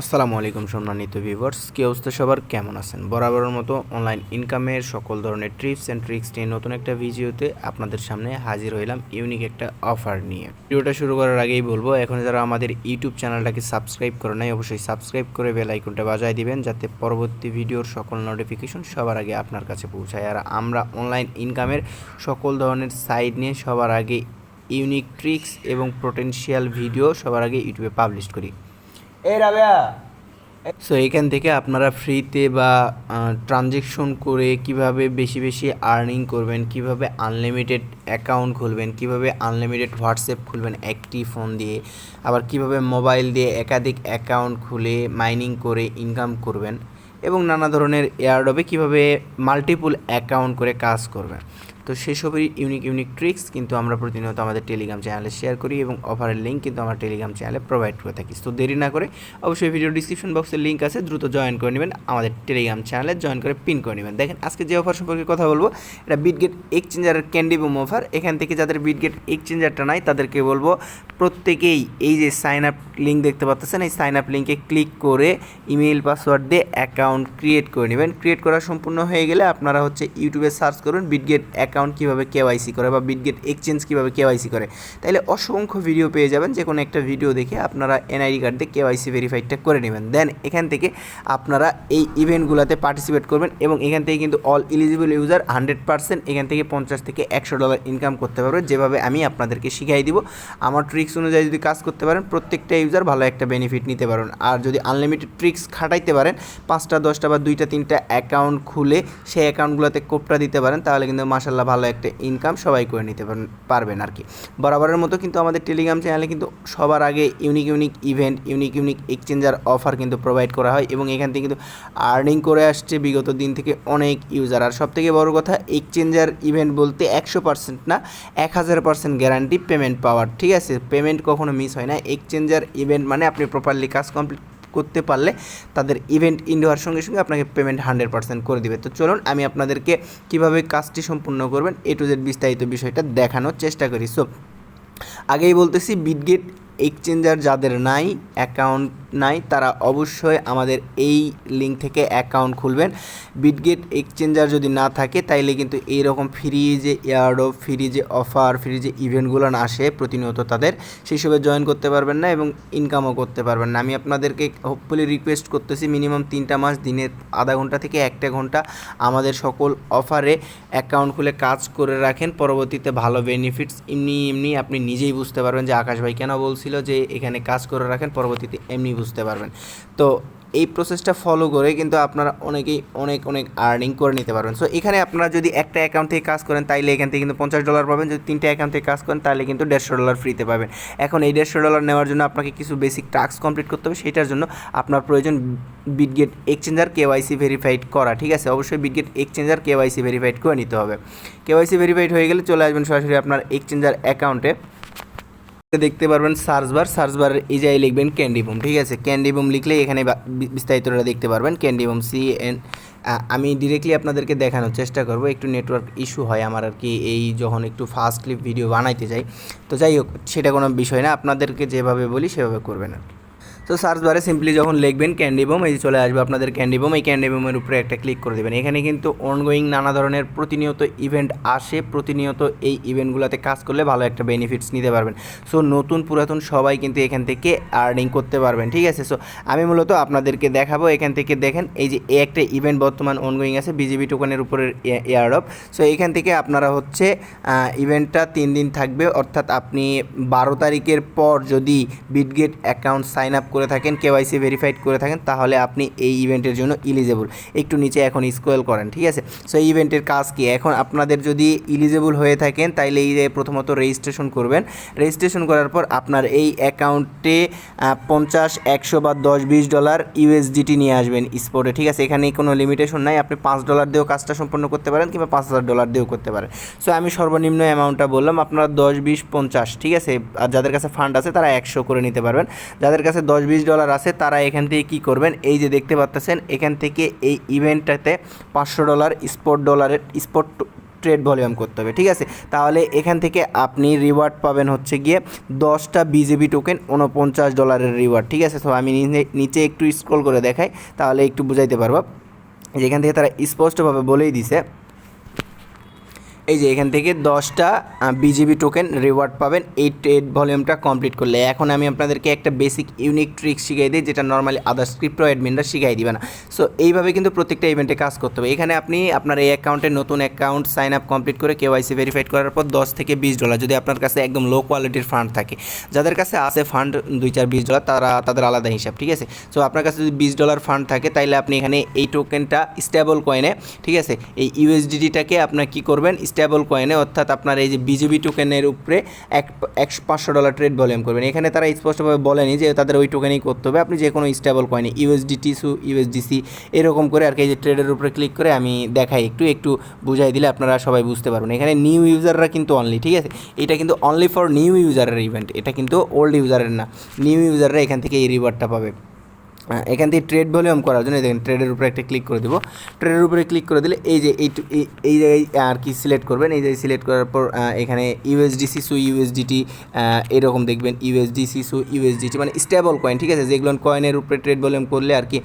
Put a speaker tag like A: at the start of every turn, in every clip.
A: আসসালামু আলাইকুম সম্মানিত ভিউয়ার্স কি অবস্থা সবার? কেমন আছেন? বরাবরের মতো অনলাইন ইনকামের সকল ধরনের ট্রিপস অ্যান্ড ট্রিক্স নিয়ে নতুন একটা ভিডিওতে আপনাদের সামনে হাজির হইলাম ইউনিক একটা অফার নিয়ে। ভিডিওটা শুরু করার আগেই বলব, এখন যারা আমাদের ইউটিউব চ্যানেলটাকে সাবস্ক্রাইব করে নাই, অবশ্যই সাবস্ক্রাইব করে বেল আইকনটা বাজায় দিবেন, যাতে পরবর্তী ভিডিওর সকল নোটিফিকেশন সবার আগে আপনার কাছে পৌঁছায়। আর আমরা অনলাইন ইনকামের সকল ধরনের সাইট নিয়ে সবার আগে ইউনিক ট্রিক্স এবং পোটেনশিয়াল ভিডিও সবার আগে ইউটিউবে পাবলিশ করি।
B: এই রাবেয়া।
A: সো এখান থেকে আপনারা ফ্রিতে বা ট্রানজেকশন করে কীভাবে বেশি বেশি আর্নিং করবেন, কীভাবে আনলিমিটেড অ্যাকাউন্ট খুলবেন, কীভাবে আনলিমিটেড হোয়াটসঅ্যাপ খুলবেন একটি ফোন দিয়ে, আবার কীভাবে মোবাইল দিয়ে একাধিক অ্যাকাউন্ট খুলে মাইনিং করে ইনকাম করবেন এবং নানা ধরনের এয়ারডবে কীভাবে মাল্টিপুল অ্যাকাউন্ট করে কাজ করবেন। তো সেসবের ইউনিক ইউনিক ট্রিক্স কিন্তু আমরা প্রতিনিয়ত আমাদের টেলিগ্রাম চ্যানেলে শেয়ার করি এবং অফারের লিঙ্ক কিন্তু আমার টেলিগ্রাম চ্যানেলে প্রোভাইড করে থাকি। তো দেরি না করে অবশ্যই ভিডিও ডিসক্রিপশন বক্সে লিঙ্ক আছে, দ্রুত জয়েন করে নেবেন, আমাদের টেলিগ্রাম চ্যানেলে জয়েন করে পিন করে নেবেন। দেখেন, আজকে যে অফার সম্পর্কে কথা বলব, এটা বিটগেট এক্সচেঞ্জারের ক্যান্ডি বুম অফার এখান থেকে যাদের বিটগেট এক্সচেঞ্জারটা নাই, তাদেরকে বলব, প্রত্যেকেই এই যে সাইন আপ লিঙ্ক দেখতে পাচ্ছেন এই সাইন আপ লিঙ্কে ক্লিক করে ইমেল পাসওয়ার্ড দিয়ে অ্যাকাউন্ট ক্রিয়েট করে নেবেন। ক্রিয়েট করা সম্পূর্ণ হয়ে গেলে আপনারা হচ্ছে ইউটিউবে সার্চ করুন বিটগেট অ্যাকাউন্ট কীভাবে কেওয়াইসি করে বা বিটগেট এক্সচেঞ্জ কীভাবে কেওয়াইসি করে। তাহলে অসংখ্য ভিডিও পেয়ে যাবেন যে কোনো একটা ভিডিও দেখে আপনারা এনআইডি কার্ড দিয়ে কেওয়াইসি ভেরিফাইডটা করে নেবেন। দেন এখান থেকে আপনারা এই ইভেন্টগুলোতে পার্টিসিপেট করবেন এবং এখান থেকে কিন্তু all eligible user hundred percent এখান থেকে পঞ্চাশ থেকে একশো ডলার ইনকাম করতে পারবে। যেভাবে আমি আপনাদেরকে শিখাই দিব। আমার ট্রিক্স অনুযায়ী যদি কাজ করতে পারেন, প্রত্যেকটা ইউজার ভালো একটা বেনিফিট নিতে পারেন আর যদি আনলিমিটেড ট্রিক্স খাটাইতে পারেন, পাঁচটা, দশটা বা দুইটা, তিনটা অ্যাকাউন্ট খুলে সেই অ্যাকাউন্টগুলোতে কোপটা দিতে পারেন, তাহলে কিন্তু মাসাল্লাহ ভালো একটা ইনকাম সবাই করে নিতে পারবেন আর কি। বরাবরের মতো কিন্তু আমাদের টেলিগ্রাম চ্যানেলে কিন্তু সবার আগে unique unique event unique unique exchanger offer কিন্তু প্রোভাইড করা হয় এবং এখান থেকে কিন্তু আর্নিং করে আসছে বিগত দিন থেকে অনেক ইউজার আর সব থেকে বড় কথা এক্সচেঞ্জার ইভেন্ট বলতে একশো পার্সেন্ট না, এক হাজার পার্সেন্ট গ্যারান্টি পেমেন্ট পাওয়ার। ঠিক আছে? পেমেন্ট কখনো মিস হয় না। এক্সচেঞ্জার ইভেন্ট মানে আপনি প্রপারলি কাজ কমপ্লিট করতে পারলে তাদের ইভেন্ট ইন হওয়ার সঙ্গে সঙ্গে আপনাকে পেমেন্ট হান্ড্রেড পার্সেন্ট করে দিবে। তো চলুন, আমি আপনাদেরকে কীভাবে কাজটি সম্পূর্ণ করবেন এ টু জেড বিস্তারিত বিষয়টা দেখানোর চেষ্টা করি। সো আগেই বলতেছি বিটগেট এক্সচেঞ্জার যাদের নাই অ্যাকাউন্ট নাই, তারা অবশ্যই আমাদের এই লিঙ্ক থেকে অ্যাকাউন্ট খুলবেন। বিটগেট এক্সচেঞ্জার যদি না থাকে, তাইলে কিন্তু এইরকম ফ্রি যে এয়ারডো ফ্রি যে অফার ফ্রি যে ইভেন্টগুলো আসে প্রতিনিয়ত তাদের, সেই সবে জয়েন করতে পারবেন না এবং ইনকামও করতে পারবেন না। আমি আপনাদেরকে হোপফুলি রিকোয়েস্ট করতেছি মিনিমাম তিনটা মাস, দিনে আধা ঘণ্টা থেকে একটা ঘণ্টা আমাদের সকল অফারে অ্যাকাউন্ট খুলে কাজ করে রাখেন। পরবর্তীতে ভালো বেনিফিটস এমনি এমনি আপনি নিজেই বুঝতে পারবেন যে আকাশ ভাই কেন বলছিল যে এখানে কাজ করে রাখেন, পরবর্তীতে এমনি বুঝতে পারবেন। তো এই প্রসেসটা ফলো করে কিন্তু আপনারা অনেকেই অনেক অনেক আর্নিং করে নিতে পারবেন। সো এখানে আপনারা যদি একটা অ্যাকাউন্ট থেকে কাজ করেন, তাইলে এখান থেকে কিন্তু পঞ্চাশ ডলার পাবেন। যদি তিনটে অ্যাকাউন্ট থেকে কাজ করেন তাহলে কিন্তু দেড়শো ডলার ফ্রিতে পাবেন। এখন এই দেড়শো ডলার নেওয়ার জন্য আপনাকে কিছু বেসিক টাস্ক কমপ্লিট করতে হবে। সেটার জন্য আপনার প্রয়োজন বিটগেট এক্সচেঞ্জার কেওয়াইসি ভেরিফাইড করা, ঠিক আছে? অবশ্যই বিটগেট এক্সচেঞ্জার কেওয়াইসি ভেরিফাইড করে নিতে হবে। কেওয়াইসি ভেরিফাইড হয়ে গেলে চলে আসবেন সরাসরি আপনার এক্সচেঞ্জার অ্যাকাউন্টে দেখতে পারবেন সার্চ বার সার্চ বারের এই জায়গায় লিখবেন ক্যান্ডি বুম ঠিক আছে? ক্যান্ডি বুম লিখলে এখানে বা- বি- বিস্তারিতটা দেখতে পারবেন। ক্যান্ডি বুম সি এন আমি ডিরেক্টলি আপনাদেরকে দেখানোর চেষ্টা করব। একটু নেটওয়ার্ক ইস্যু হয় আমার আর কি, এই যখন একটু ফাস্ট ক্লিপ ভিডিও বানাইতে যাই। তো যাই হোক, সেটা কোনো বিষয় না। আপনাদেরকে যেভাবে বলি সেভাবে করবেন আর কি। তো সার্চ বারে সিম্পলি যখন লিখবেন ক্যান্ডি বোম, এই চলে আসবে আপনাদের ক্যান্ডি বোম, এই ক্যান্ডি বোমের উপরে একটা ক্লিক করে দেবেন। এখানে কিন্তু অনগোয়িং নানা ধরনের প্রতিনিয়ত ইভেন্ট আসে, প্রতিনিয়ত এই ইভেন্টগুলোতে কাজ করলে ভালো একটা বেনিফিটস নিতে পারবেন। সো নতুন, পুরাতন সবাই কিন্তু এখান থেকে আর্নিং করতে পারবেন, ঠিক আছে? সো আমি মূলত আপনাদেরকে দেখাবো, এখান থেকে দেখেন, এই যে একটা ইভেন্ট বর্তমান অনগোয়িং আছে বিজিবি টোকনের উপরের এয়ারডপ সো এখান থেকে আপনারা হচ্ছে ইভেন্টটা তিন দিন থাকবে, অর্থাৎ আপনি বারো তারিখের পর যদি বিটগেট অ্যাকাউন্ট সাইন আপ করে থাকেন কেওয়াইসি ভেরিফাইড করে থাকেন, তাহলে আপনি এই ইভেন্টের জন্য ইলিজেবল একটু নিচে এখন স্কোয়েল করেন, ঠিক আছে? সো এই ইভেন্টের কাজ কি? এখন আপনাদের যদি ইলিজেবল হয়ে থাকেন, তাইলে এই প্রথমত রেজিস্ট্রেশন করবেন। রেজিস্ট্রেশন করার পর আপনার এই অ্যাকাউন্টে পঞ্চাশ, একশো বা দশ, বিশ ডলার ইউএসডিটি নিয়ে আসবেন স্পোর্টে ঠিক আছে? এখানে কোনো লিমিটেশন নাই, আপনি পাঁচ ডলার দিয়েও কাজটা সম্পন্ন করতে পারেন কিংবা পাঁচ হাজার ডলার দিয়েও করতে পারেন। সো আমি সর্বনিম্ন অ্যামাউন্টটা বললাম, আপনারা দশ, বিশ, পঞ্চাশ, ঠিক আছে? আর যাদের কাছে ফান্ড আছে, তারা একশো করে নিতে পারবেন। যাদের কাছে দশ বিশ ডলার আছে, তারা এখান থেকে কী করবেন? এই যে দেখতে পাচ্ছেন এখান থেকে এই ইভেন্টটাতে পাঁচশো ডলার স্পোর্ট ডলারের স্পোর্ট ট্রেড ভলিউম করতে হবে, ঠিক আছে? তাহলে এখান থেকে আপনি রিওয়ার্ড পাবেন হচ্ছে গিয়ে দশটা বিজেপি টোকেন উনপঞ্চাশ ডলারের রিওয়ার্ড, ঠিক আছে? তো আমি নিচে একটু স্ক্রল করে দেখাই, তাহলে একটু বুঝাইতে পারব। যেখান থেকে তারা স্পষ্টভাবে বলেই দিছে এই যে এখান থেকে দশটা বিজিবি টোকেন রিওয়ার্ড পাবেন। এই ট্রেড ভলিউমটা কমপ্লিট করলে। এখন আমি আপনাদেরকে একটা বেসিক ইউনিক ট্রিক শিখাই দিই, যেটা নর্মালি আদার স্ক্রিপ্ট অ্যাডমিনরা শিখাই দিবে না। সো এইভাবে কিন্তু প্রত্যেকটা ইভেন্টে কাজ করতে হবে। এখানে আপনি আপনার এই অ্যাকাউন্টে নতুন অ্যাকাউন্ট সাইন আপ কমপ্লিট করে কেওয়াইসি ভেরিফাইড করার পর দশ থেকে বিশ ডলার যদি আপনার কাছে একদম লো কোয়ালিটির ফান্ড থাকে। যাদের কাছে আছে ফান্ড দুই চার বিশ ডলার তারা তাদের আলাদা হিসাব, ঠিক আছে? সো আপনার কাছে যদি বিশ ডলার ফান্ড থাকে, তাইলে আপনি এখানে এই টোকেনটা স্টেবল কয়েনে ঠিক আছে? এই ইউএসডিটিটাকে আপনার কী করবেন? স্টেবল কয়েনে অর্থাৎ আপনার এই যে বিজেপি টোকেনের উপরে এক একশো পাঁচশো ডলার ট্রেড ভলিউম করবেন। এখানে তারা স্পষ্টভাবে বলেনি যে তাদের ওই টোকেনেই করতে হবে। আপনি যে কোনো স্টেবল কয়েনে ইউএসডিটি সু ইউএসডিসি এরকম করে আর কি যে ট্রেডের উপরে ক্লিক করে আমি দেখাই। একটু একটু বুঝাই দিলে আপনারা সবাই বুঝতে পারবেন। এখানে নিউ ইউজাররা কিন্তু অনলি ঠিক আছে? এটা কিন্তু অনলি ফর নিউ ইউজারের ইভেন্ট এটা কিন্তু ওল্ড ইউজারের না। নিউ ইউজাররা এখান থেকে এই রিওয়ার্ডটা পাবে। এখান থেকে ট্রেড ভলিউম করার জন্য দেখেন ট্রেডের উপরে একটা ক্লিক করে দেবো। ট্রেডের উপরে ক্লিক করে দিলে এই যে এই এই- এই জায়গায় আর কি সিলেক্ট করবেন, এই জায়গায় সিলেক্ট করার পর এখানে ইউএসডিসি সু ইউএসডিটি এরকম দেখবেন ইউএসডিসি সু ইউএসডিটি মানে স্টেবল কয়েন ঠিক আছে? যেগুলো কয়েনের উপরে ট্রেড ভলিউম করলে আর কি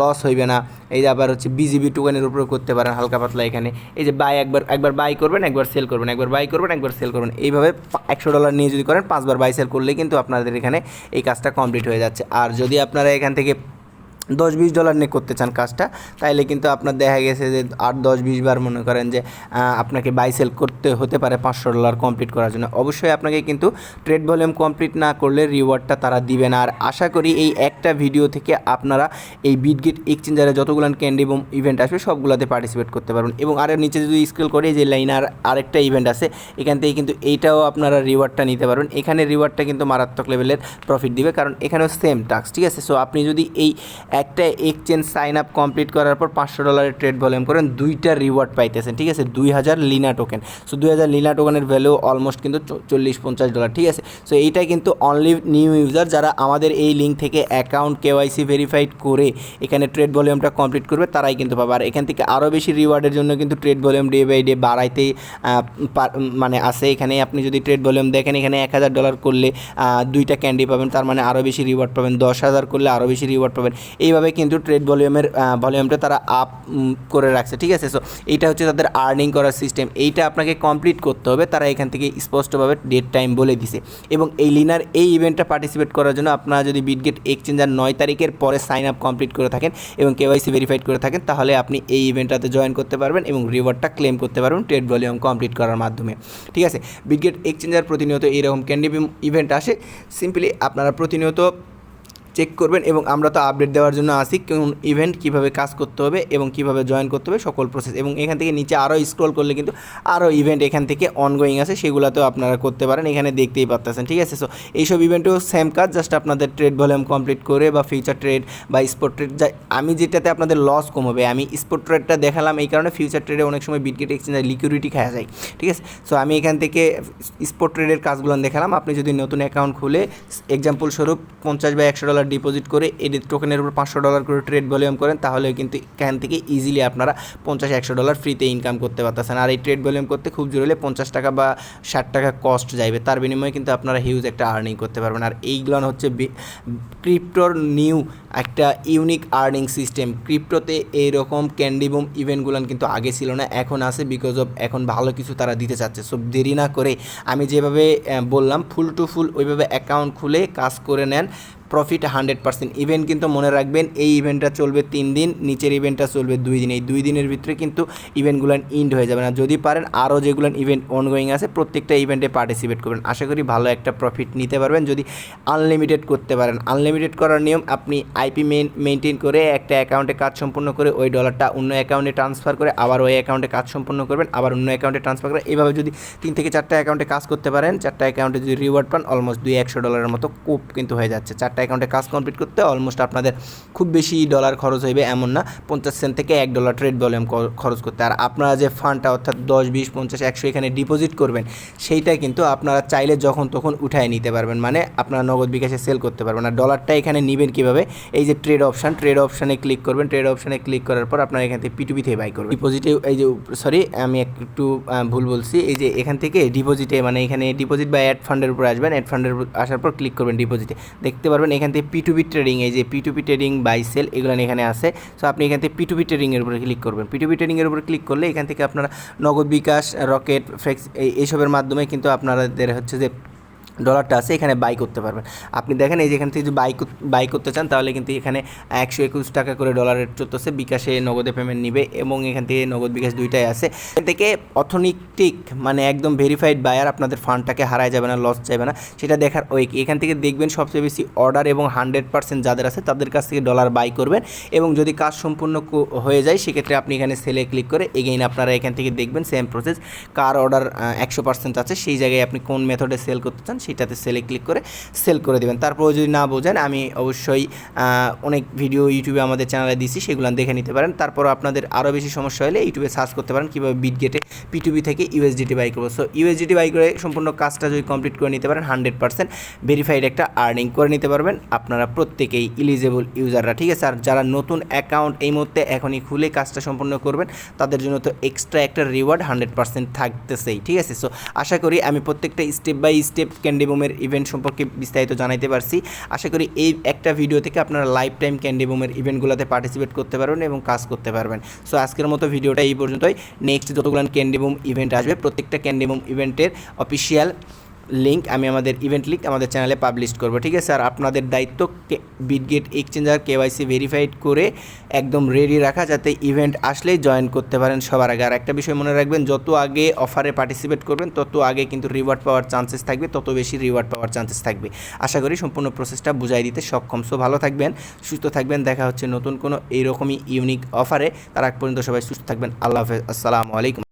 A: লস হইবে না। এই যে আবার হচ্ছে বিজিবি টোকেনের উপরে করতে পারেন হালকা পাতলা এখানে। এই যে বাই একবার একবার বাই করবেন, একবার সেল করবেন, একবার বাই করবেন, একবার সেল করবেন। এইভাবে একশো ডলার নিয়ে যদি করেন, পাঁচবার বাই সেল করলে কিন্তু আপনাদের এখানে এই কাজটা কমপ্লিট হয়ে যাচ্ছে। আর যদি আপনারা এখান থেকে gente que দশ বিশ ডলার নিয়ে করতে চান কাজটা, তাইলে কিন্তু আপনার দেখা গেছে যে আট দশ বিশ বার মনে করেন যে আপনাকে বাই সেল করতে হতে পারে পাঁচশো ডলার কমপ্লিট করার জন্য। অবশ্যই আপনাকে কিন্তু ট্রেড ভলিউম কমপ্লিট না করলে রিওয়ার্ডটা তারা দিবে না। আর আশা করি এই একটা ভিডিও থেকে আপনারা এই বিটগেট এক্সচেঞ্জারে যতগুলো ক্যান্ডি এবং ইভেন্ট আসবে, সবগুলোতে পার্টিসিপেট করতে পারবেন। এবং আরও নিচে যদি স্কেল করে যে লাইনার আরেকটা ইভেন্ট আছে, এখান থেকে কিন্তু এইটাও আপনারা রিওয়ার্ডটা নিতে পারবেন। এখানে রিওয়ার্ডটা কিন্তু মারাত্মক লেভেলের প্রফিট দিবে, কারণ এখানেও সেম টাস্ক ঠিক আছে? সো আপনি যদি এই একটা এক্সচেঞ্জ সাইন আপ কমপ্লিট করার পর পাঁচশো ডলারের ট্রেড ভলিউম করেন, দুইটা রিওয়ার্ড পাইতেছেন, ঠিক আছে? দুই হাজার লিনা টোকেন সো দুই হাজার লিনা টোকেনের ভ্যালু অলমোস্ট কিন্তু চল্লিশ পঞ্চাশ ডলার ঠিক আছে? সো এইটা কিন্তু অনলি নিউ ইউজার যারা আমাদের এই লিঙ্ক থেকে অ্যাকাউন্ট কেওয়াইসি ভেরিফাইড করে এখানে ট্রেড ভলিউমটা কমপ্লিট করবে, তারাই কিন্তু পাবে। আর এখান থেকে আরও বেশি রিওয়ার্ডের জন্য কিন্তু trade volume day by day বাড়াইতেই মানে আছে এখানে আপনি যদি ট্রেড ভলিউম দেখেন, এখানে এক হাজার ডলার করলে দুইটা ক্যান্ডি পাবেন, তার মানে আরও বেশি রিওয়ার্ড পাবেন। দশ হাজার করলে আরও বেশি রিওয়ার্ড পাবেন। এইভাবে কিন্তু ট্রেড ভলিউমের ভলিউমটা তারা আপ করে রাখছে, ঠিক আছে? সো এইটা হচ্ছে তাদের আর্নিং করার সিস্টেম এইটা আপনাকে কমপ্লিট করতে হবে, তারা এখান থেকে স্পষ্টভাবে ডেট টাইম বলে দিছে। এবং এই লিনার এই ইভেন্টটা পার্টিসিপেট করার জন্য আপনারা যদি বিটগেট এক্সচেঞ্জার নয় তারিখের পরে সাইন আপ কমপ্লিট করে থাকেন এবং কেওয়াইসি ভেরিফাইড করে থাকেন, তাহলে আপনি এই ইভেন্টটাতে জয়েন করতে পারবেন এবং রিওয়ার্ডটা ক্লেম করতে পারবেন ট্রেড ভলিউম কমপ্লিট করার মাধ্যমে। ঠিক আছে? বিটগেট এক্সচেঞ্জার প্রতিনিয়ত এইরকম ক্যান্ডি ইভেন্ট আসে। সিম্পলি আপনারা প্রতিনিয়ত চেক করবেন এবং আমরা তো আপডেট দেওয়ার জন্য আসি কোন ইভেন্ট কীভাবে কাজ করতে হবে এবং কীভাবে জয়েন করতে হবে সকল প্রসেস এবং এখান থেকে নিচে আরও স্ক্রল করলে কিন্তু আরও ইভেন্ট এখান থেকে অনগোয়িং আছে, সেগুলোতেও আপনারা করতে পারেন। এখানে দেখতেই পারতেছেন, ঠিক আছে? সো এইসব ইভেন্টেও সেম কাজ জাস্ট আপনাদের ট্রেড ভলিউম কমপ্লিট করে বা ফিউচার ট্রেড বা স্পোর্ট ট্রেড যা আমি যেটাতে আপনাদের লস কম হবে আমি স্পোর্ট ট্রেডটা দেখালাম এই কারণে ফিউচার ট্রেডে অনেক সময় বিটগেট এক্সচেঞ্জের লিকুইডিটি খাওয়া যায়, ঠিক আছে? সো আমি এখান থেকে স্পোর্ট ট্রেডের কাজগুলো দেখালাম। আপনি যদি নতুন অ্যাকাউন্ট খুলে এক্সাম্পল স্বরূপ পঞ্চাশ বা একশো ডলার ডিপোজিট করে এডিট টোকেনের উপর পাঁচশো ডলার করে ট্রেড ভলিউম করেন তাহলে কিন্তু এখান থেকে ইজিলি আপনারা পঞ্চাশ, একশো ডলার ফ্রিতে ইনকাম করতে পারতেছেন। আর এই ট্রেড ভলিউম করতে খুব জোর হলে পঞ্চাশ টাকা বা ষাট টাকা কস্ট যাইবে, তার বিনিময়ে কিন্তু আপনারা হিউজ একটা আর্নিং করতে পারবেন। আর এইগুলো হচ্ছে ক্রিপ্টোর নিউ একটা ইউনিক আর্নিং সিস্টেম ক্রিপ্টোতে এইরকম ক্যান্ডিবুম ইভেন্টগুলো কিন্তু আগে ছিল না, এখন আছে বিকজ অফ এখন ভালো কিছু তারা দিতে চাচ্ছে। সো দেরি না করে আমি যেভাবে বললাম, ফুল টু ফুল ওইভাবে অ্যাকাউন্ট খুলে কাজ করে নেন। প্রফিট হান্ড্রেড পার্সেন্ট ইভেন্ট কিন্তু মনে রাখবেন, এই ইভেন্টটা চলবে তিন দিন, নিচের ইভেন্টটা চলবে দুই দিন। এই দুই দিনের ভিতরে কিন্তু ইভেন্টগুলো ইন্ড হয়ে যাবে না। যদি পারেন, আরও যেগুলো ইভেন্ট অনগোয়িং আছে, প্রত্যেকটা ইভেন্টে পার্টিসিপেট করবেন। আশা করি ভালো একটা প্রফিট নিতে পারবেন। যদি আনলিমিটেড করতে পারেন আনলিমিটেড করার নিয়ম, আপনি আইপি মেন মেনটেন করে একটা অ্যাকাউন্টে কাজ সম্পূর্ণ করে ওই ডলারটা অন্য অ্যাকাউন্টে ট্রান্সফার করে আবার ওই অ্যাকাউন্টে কাজ সম্পূর্ণ করবেন, আবার অন্য অ্যাকাউন্টে ট্রান্সফার করে। এইভাবে যদি তিন থেকে চারটা অ্যাকাউন্টে কাজ করতে পারেন, চারটা অ্যাকাউন্টে যদি রিওয়ার্ড পান অলমোস্ট দুই একশো ডলারের মতো কোপ কিন্তু হয়ে যাচ্ছে। চারটা একটা অ্যাকাউন্টে কাজ কমপ্লিট করতে অলমোস্ট আপনাদের খুব বেশি ডলার খরচ হইবে এমন না, পঞ্চাশ সেন্ট থেকে এক ডলার ট্রেড ভলিউম খরচ করতে। আর আপনারা যে ফান্ডটা অর্থাৎ দশ, বিশ, পঞ্চাশ, একশো এখানে ডিপোজিট করবেন, সেইটা কিন্তু আপনারা চাইলে যখন তখন উঠায় নিতে পারবেন। মানে আপনারা নগদ বিকাশে সেল করতে পারবেন। আর ডলারটা এখানে নেবেন কীভাবে? এই যে ট্রেড অপশান ট্রেড অপশানে ক্লিক করবেন। ট্রেড অপশানে ক্লিক করার পর আপনারা এখান থেকে পিটুপি থেকে বাই করবেন। ডিপোজিটে এই যে সরি আমি একটু ভুল বলছি। এই যে এখান থেকে ডিপোজিটে মানে এখানে ডিপোজিট বা অ্যাড ফান্ডের উপর আসবেন। অ্যাড ফান্ডের উপর আসার পর ক্লিক করবেন ডিপোজিটে দেখতে পারবেন এখান থেকে পিটুপি ট্রেডিং এই যে পিটুপি ট্রেডিং বাই সেল এগুলো এখানে আছে। সো আপনি এখান থেকে পিটুপি ট্রেডিংয়ের উপরে ক্লিক করবেন। পিটুপি ট্রেডিংয়ের উপরে ক্লিক করলে এখান থেকে আপনারা নগদ বিকাশ, রকেট ফ্লেক্স এইসবের মাধ্যমে কিন্তু আপনাদের হচ্ছে যে ডলারটা আছে, এখানে বাই করতে পারবেন। আপনি দেখেন এই যে এখান থেকে যদি বাই বাই করতে চান, তাহলে কিন্তু এখানে একশো একুশ টাকা করে ডলার রেট চলতেছে। বিকাশে নগদে পেমেন্ট নিবে এবং এখান থেকে নগদ বিকাশ দুইটাই আছে। এখান থেকে অর্থনৈতিক মানে একদম ভেরিফাইড বায়ার আপনাদের ফান্ডটাকে হারায় যাবে না লস যাবে না, সেটা দেখার ওই এখান থেকে দেখবেন সবচেয়ে বেশি অর্ডার এবং হান্ড্রেড পার্সেন্ট যাদের আছে, তাদের কাছ থেকে ডলার বাই করবেন এবং যদি কাজ সম্পূর্ণ হয়ে যায়, সেক্ষেত্রে আপনি এখানে সেলে ক্লিক করে এগেইন আপনারা এখান থেকে দেখবেন সেম প্রসেস কার অর্ডার একশো পার্সেন্ট আছে, সেই জায়গায় আপনি কোন মেথডে সেল করতে চান সেটাতে সেলে ক্লিক করে সেল করে দেবেন। তারপর যদি না বোঝেন, আমি অবশ্যই অনেক ভিডিও ইউটিউবে আমাদের চ্যানেলে দিছি, সেগুলো দেখে নিতে পারেন। তারপর আপনাদের আরও বেশি সমস্যা হলে ইউটিউবে সার্চ করতে পারেন, কীভাবে বিটগেটে পিটুবি থেকে ইউএসডিটি বাই করব। সো ইউএসডিটি বাই করে সম্পূর্ণ কাজটা যদি কমপ্লিট করে নিতে পারেন হান্ড্রেড পার্সেন্ট ভেরিফাইড একটা আর্নিং করে নিতে পারবেন আপনারা প্রত্যেকেই ইলিজেবল ইউজাররা ঠিক আছে? আর যারা নতুন অ্যাকাউন্ট এই মুহূর্তে এখনই খুলে কাজটা সম্পূর্ণ করবেন, তাদের জন্য তো এক্সট্রা একটা রিওয়ার্ড হান্ড্রেড পার্সেন্ট থাকতেছেই, ঠিক আছে? সো আশা করি আমি প্রত্যেকটা স্টেপ বাই স্টেপ ক্যান্ডিবোমের ইভেন্ট সম্পর্কে বিস্তারিত জানাইতে পারছি। আশা করি এই একটা ভিডিও থেকে আপনারা লাইফ টাইম ক্যান্ডি বুমের ইভেন্টগুলোতে পার্টিসিপেট করতে পারবেন এবং কাজ করতে পারবেন। সো আজকের মতো ভিডিওটা এই পর্যন্তই। নেক্সট যতগুলো ক্যান্ডি বুম ইভেন্ট আসবে, প্রত্যেকটা ক্যান্ডি বুম ইভেন্টের অফিসিয়াল লিঙ্ক আমি আমাদের ইভেন্ট লিঙ্ক আমাদের চ্যানেলে পাবলিশ করব, ঠিক আছে? আর আপনাদের দায়িত্ব বিটগেট এক্সচেঞ্জার কেওয়াইসি ভেরিফাইড করে একদম রেডি রাখা যাতে ইভেন্ট আসলেই জয়েন করতে পারেন সবার আগে। আর একটা বিষয় মনে রাখবেন, যত আগে অফারে পার্টিসিপেট করবেন, তত আগে কিন্তু রিওয়ার্ড পাওয়ার চান্সেস থাকবে, তত বেশি রিওয়ার্ড পাওয়ার চান্সেস থাকবে। আশা করি সম্পূর্ণ প্রসেসটা বুঝাই দিতে সক্ষম। সো ভালো থাকবেন, সুস্থ থাকবেন, দেখা হচ্ছে নতুন কোনো এইরকমই ইউনিক অফারে তার আগ পর্যন্ত সবাই সুস্থ থাকবেন, আল্লাহ হাফেজ, আসসালামু আলাইকুম।